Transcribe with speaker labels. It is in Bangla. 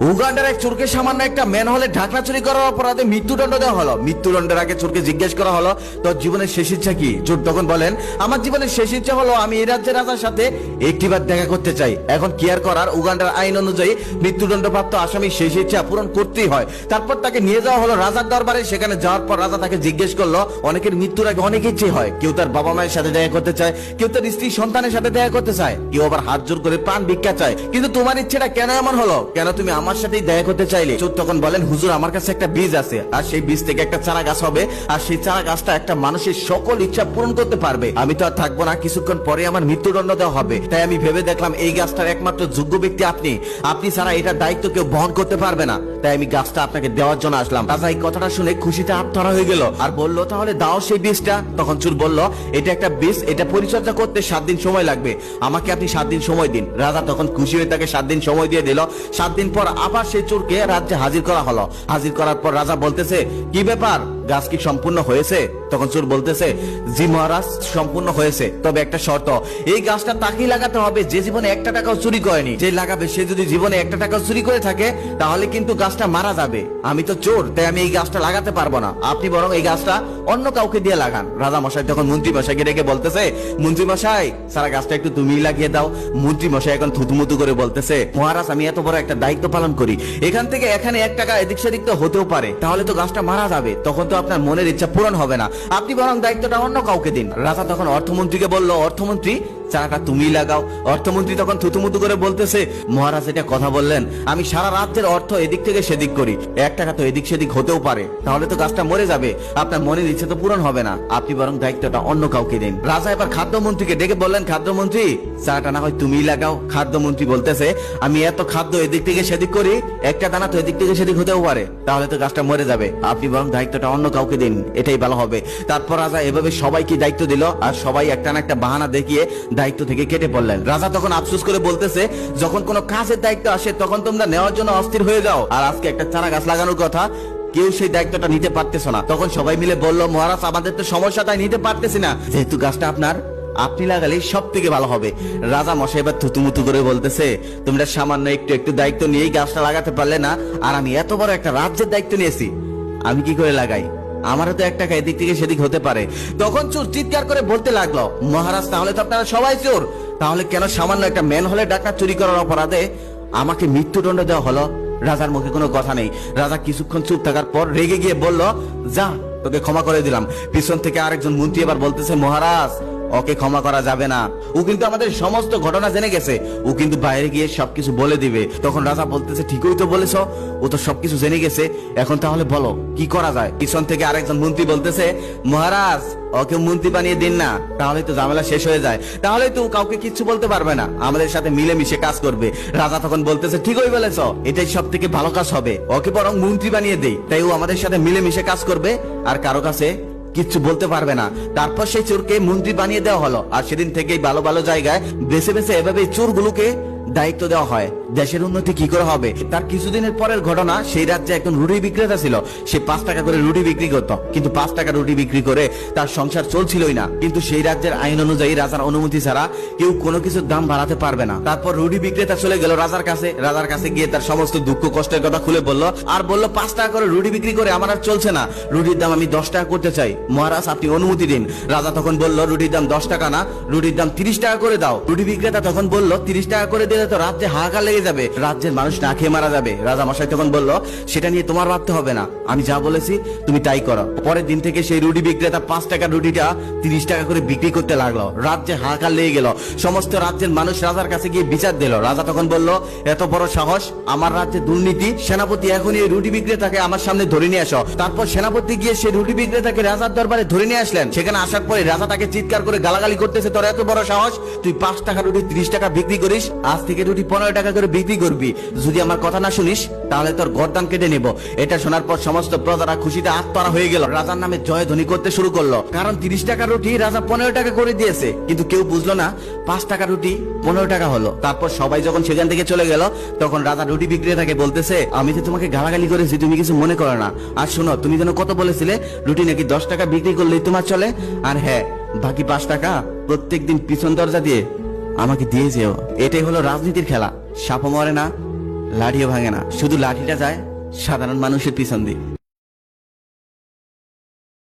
Speaker 1: উগান্ডার এক চোরকে সামান্য একটা ম্যান হলে ঢাকনা চুরি করার অপরাধে মৃত্যুদণ্ড দেওয়া হলো। মৃত্যুদণ্ডের আগে চোরকে জিজ্ঞেস করা হলো, তোর জীবনের শেষ ইচ্ছা কি? চোর তখন বলেন, আমার জীবনের শেষ ইচ্ছা হলো আমি এই রাজ্যের রাজার সাথে একটিবার দেখা করতে চাই। এখন কি আর করার? উগান্ডার আইন অনুযায়ী মৃত্যুদণ্ডপ্রাপ্ত আসামি শেষ ইচ্ছা পূরণ করতেই হয়। তারপর তাকে নিয়ে যাওয়া হলো রাজার দরবারে। সেখানে যাওয়ার পর রাজা তাকে জিজ্ঞেস করল, অনেকের মৃত্যুর আগে অনেক ইচ্ছে হয়। কেউ তার বাবা মায়ের সাথে দেখা করতে চায়, কেউ তার স্ত্রী সন্তানের সাথে দেখা করতে চায়। কেউ আবার হাত জোর করে প্রাণ ভিক্ষা চায়। কিন্তু তোমার ইচ্ছেটা কেন এমন হলো? কেন তুমি আমার সাথেই দেখা করতে চাইলে। চোর তখন বলেন, হুজুর, আমার কাছে একটা বীজ আছে। আর সেই বীজ থেকে একটা চারা গাছ হবে। আর সেই চারা গাছটা একটা মানুষের সকল ইচ্ছা পূরণ করতে পারবে। আমি তো আর থাকব না। কিছুক্ষণ পরে আমার মৃত্যুদণ্ড দেওয়া হবে। তাই আমি ভেবে দেখলাম, এই গাছটার একমাত্র যোগ্য ব্যক্তি আপনি। আপনি ছাড়া এটার দায়িত্ব কেউ বহন করতে পারবে না। তাই আমি গাছটা আপনাকে দেওয়ার জন্য আসলাম। রাজা এই কথাটা শুনে খুশিতে আত্মহারা হয়ে গেল। আর বলল, তাহলে দাও সেই বীজটা। তখন চুর বলল, এটা একটা বীজ। এটা পরিচর্যা করতে সাত দিন সময় লাগবে। আমাকে আপনি সাত দিন সময় দিন। রাজা তখন খুশি হয়ে তাকে সাত দিন সময় দিয়ে দিল। সাত দিন পর আবার সেই চোরকে রাজ্যে হাজির করা হলো। হাজির করার পর রাজা বলতেছে কি ব্যাপার? গাছ কি সম্পূর্ণ হয়েছে? তখন চোর বলতেছে, জি মহারাজ, সম্পূর্ণ হয়েছে। তবে একটা শর্ত, এই গাছটা তাকেই লাগাতে হবে যে জীবনে একটা টাকাও চুরি করেনি। যে লাগাবে, সে যদি জীবনে একটা টাকাও চুরি করে থাকে, তাহলে কিন্তু গাছটা মারা যাবে। আমি তো চোর, তাই আমি এই গাছটা লাগাতে পারব না। আপনি বরং এই গাছটা অন্য কাউকে দিয়ে লাগান। রাজা মশাই তখন মন্ত্রী মশাইকে রেখে বলতেছে মন্ত্রী মশাই সারা গাছটা একটু তুমি লাগিয়ে দাও। মন্ত্রী মশাই এখন থুতুমুতু করে বলতেছে, মহারাজ, আমি এত বড় একটা দায়িত্ব পালন করি। এখান থেকে এখানে এক টাকা এদিক সেদিক তো হতেও পারে। তাহলে তো গাছটা মারা যাবে। তখন তো আপনার মনের ইচ্ছা পূরণ হবে না। আপনি বরং দায়িত্বটা অন্য কাউকে দিন। রাজা তখন অর্থমন্ত্রীকে বলল, অর্থমন্ত্রী চারাটা তুমিই লাগাও। অর্থমন্ত্রী তখন থুতুমুতু করে বলতেছে, মহারাজ, এটা কথা বললেন। আমি সারা রাজ্যের অর্থ এদিক থেকে সেদিক করি। এক টাকা তো এদিক সেদিক হতেও পারে। তাহলে তো গাছটা মরে যাবে। আপনার মনের ইচ্ছে তো পূরণ হবে না। আপনি বরং দায়িত্বটা অন্য কাউকে দিন। রাজা এবার খাদ্যমন্ত্রীকে ডেকে বললেন, খাদ্যমন্ত্রী চারাটা না হয় তুমিই লাগাও। খাদ্যমন্ত্রী বলতেছে, আমি এত খাদ্য এদিক থেকে সেদিক করি, একটা দানা তো এদিক থেকে সেদিক হতেও পারে। তাহলে তো গাছটা মরে যাবে। আপনি বরং দায়িত্বটা অন্য কাউকে দিন। এটাই ভালো হবে। তারপর রাজা এভাবে সবাইকে দায়িত্ব দিল, আর সবাই একটা না একটা বাহানা দেখিয়ে দায়িত্ব থেকে কেটে পড়লেন। রাজা তখন আফসোস করে বলতেছে, যখন কোনো কাজের দায়িত্ব আসে, তখন তোমরা নেওয়ার জন্য অস্থির হয়ে যাও। আর আজকে একটা চারা গাছ লাগানোর কথা, কেউ সেই দায়িত্বটা নিতে পারতেছ না। তখন সবাই মিলে বলল, মহারাজ, আমাদের তো সমস্যা তাই নিতে পারতেছি না। যেহেতু গাছটা আপনার, আপনি লাগালে সব থেকে ভালো হবে। রাজা মশাই এবার থুতুমুতু করে বলতেছে, তোমরা সামান্য একটু একটু দায়িত্ব নিয়েই গাছটা লাগাতে পারলে না, আর আমি এত বড় একটা রাজ্যের দায়িত্ব নিয়েছি। আমি কি করে লাগাই? আমারও তো একটা এদিক থেকে সেদিক হতে পারে। তখন চোর চিৎকার করে বলতে লাগল, মহারাজ, তাহলে তো আপনারা সবাই চোর। তাহলে কেন সামান্য একটা ম্যান হলে ডাকা চুরি করার অপরাধে আমাকে মৃত্যুদণ্ড দেওয়া হলো? রাজার মুখে কোনো কথা নেই। রাজা কিছুক্ষণ চুপ থাকার পর রেগে গিয়ে বলল, যা, তোকে ক্ষমা করে দিলাম। পিছন থেকে আরেকজন মন্ত্রী এবার বলতেছে, মহারাজ ওকে ক্ষমা করা যাবে না। ও কিন্তু আমাদের সমস্ত ঘটনা জেনে গেছে। ও কিন্তু বাইরে গিয়ে সবকিছু বলে দিবে। তখন রাজা বলতেছে, ঠিকই তো বলেছ। ও তো সবকিছু জেনে গেছে। এখন তাহলে বলো, কি করা যায়? পিছন থেকে আরেকজন মন্ত্রী বলতেছে, মহারাজ, ওকে মন্ত্রী বানিয়ে দিন না। তাহলে তো ঝামেলা শেষ হয়ে যায়। তাহলে তো কাউকে কিচ্ছু বলতে পারবে না। আমাদের সাথে মিলেমিশে কাজ করবে। রাজা তখন বলতেছে, ঠিকই বলেছ। এটাই সব থেকে ভালো কাজ হবে। ওকে বরং মন্ত্রী বানিয়ে দেই। তাই ও আমাদের সাথে মিলেমিশে কাজ করবে। আর কারও কাছে কিচ্ছু বলতে পারবে না। তারপর সেই চোরকে মন্ত্রী বানিয়ে দেওয়া হলো। আর সেদিন থেকেই ভালো ভালো জায়গায় বেছে বেছে এভাবে চোরগুলোকে দায়িত্ব দেওয়া হয়। দেশের উন্নতি কি করে হবে? তার কিছুদিনের পরের ঘটনা, সেই রাজ্যে একজন রুটি বিক্রেতা ছিল। সে পাঁচ টাকা করে রুটি বিক্রি করত। কিন্তু পাঁচ টাকা রুটি বিক্রি করে তার সংসার চলছিলই না। কিন্তু সেই রাজ্যের আইন অনুযায়ী রাজার অনুমতি ছাড়া কেউ কোনো কিছুর দাম বাড়াতে পারবে না। তারপর রুটি বিক্রেতা চলে গেল রাজার কাছে। রাজার কাছে গিয়ে তার সমস্ত দুঃখ, কষ্টের কথা খুলে বলল, আর বলল, পাঁচ টাকা করে রুটি বিক্রি করে আমার আর চলছে না। রুটির দাম আমি দশ টাকা করতে চাই। মহারাজ, আপনি অনুমতি দিন। রাজা তখন বলল, রুটির দাম দশ টাকা না, রুটির দাম তিরিশ টাকা করে দাও। রুটি বিক্রেতা তখন বলল, তিরিশ টাকা করে দিলে তো রাজ্যে হাহাকার লেগে যাবে রাজ্যের মানুষ না খেয়ে মারা যাবে। রাজা মশাই তখন বলল, সেটা নিয়ে তোমার ভাবতে হবে না। আমি যা বলেছি, তুমি তাই করো। পরের দিন থেকে সেই রুটি বিক্রেতা পাঁচ টাকা রুটিটা তিরিশ টাকা করে বিক্রি করতে লাগল। রাজ্যে হাহাকার লেগে গেল, সমস্ত রাজ্যের মানুষ রাজার কাছে গিয়ে বিচার দিল। রাজা তখন বলল, এত বড় সাহস, আমার রাজ্যে দুর্নীতি, সেনাপতি এখনই এই রুটি বিক্রেতাকে আমার সামনে ধরে নিয়ে আসো তারপর সেনাপতি গিয়ে সেই রুটি বিক্রেতাকে রাজার দরবারে ধরে নিয়ে আসলেন। সেখানে আসার পরে রাজা তাকে চিৎকার করে গালাগালি করতেছে, তোর এত বড় সাহস, তুই পাঁচ টাকা রুটি ত্রিশ টাকা বিক্রি করিস, আজ থেকে রুটি পনেরো টাকা করে বিক্রি করবি। যদি আমার কথা না শুনিস, তাহলে তোর গরদান কেটে নেব। এটা শোনার পর সমস্ত প্রজারা খুশিতে আত্মরা হয়ে গেল। রাজার নামে জয় ধ্বনি করতে শুরু করল। কারণ তিরিশ টাকা রুটি রাজা পনেরো টাকা করে দিয়েছে। কিন্তু কেউ বুঝলো না, পাঁচ টাকা রুটি পনেরো টাকা হলো। তারপর সবাই যখন সেখান থেকে চলে গেল, তখন রাজা রুটি বিক্রেতাকে বলতেছে, আমি তো তোমাকে গালাগালি করেছি, তুমি কিছু মনে করো না। আর শোনো, তুমি যেন কত বলেছিলে, রুটি নাকি দশ টাকা বিক্রি করলেই তোমার চলে? আর হ্যাঁ বাকি পাঁচ টাকা প্রত্যেকদিন পিছন দরজা দিয়ে আমাকে দিয়ে যেও। এটাই হলো রাজনীতির খেলা। সাপও মরে না, লাঠিও ভাঙে না। শুধু লাঠিটা যায় সাধারণ মানুষের পিছন দিয়ে।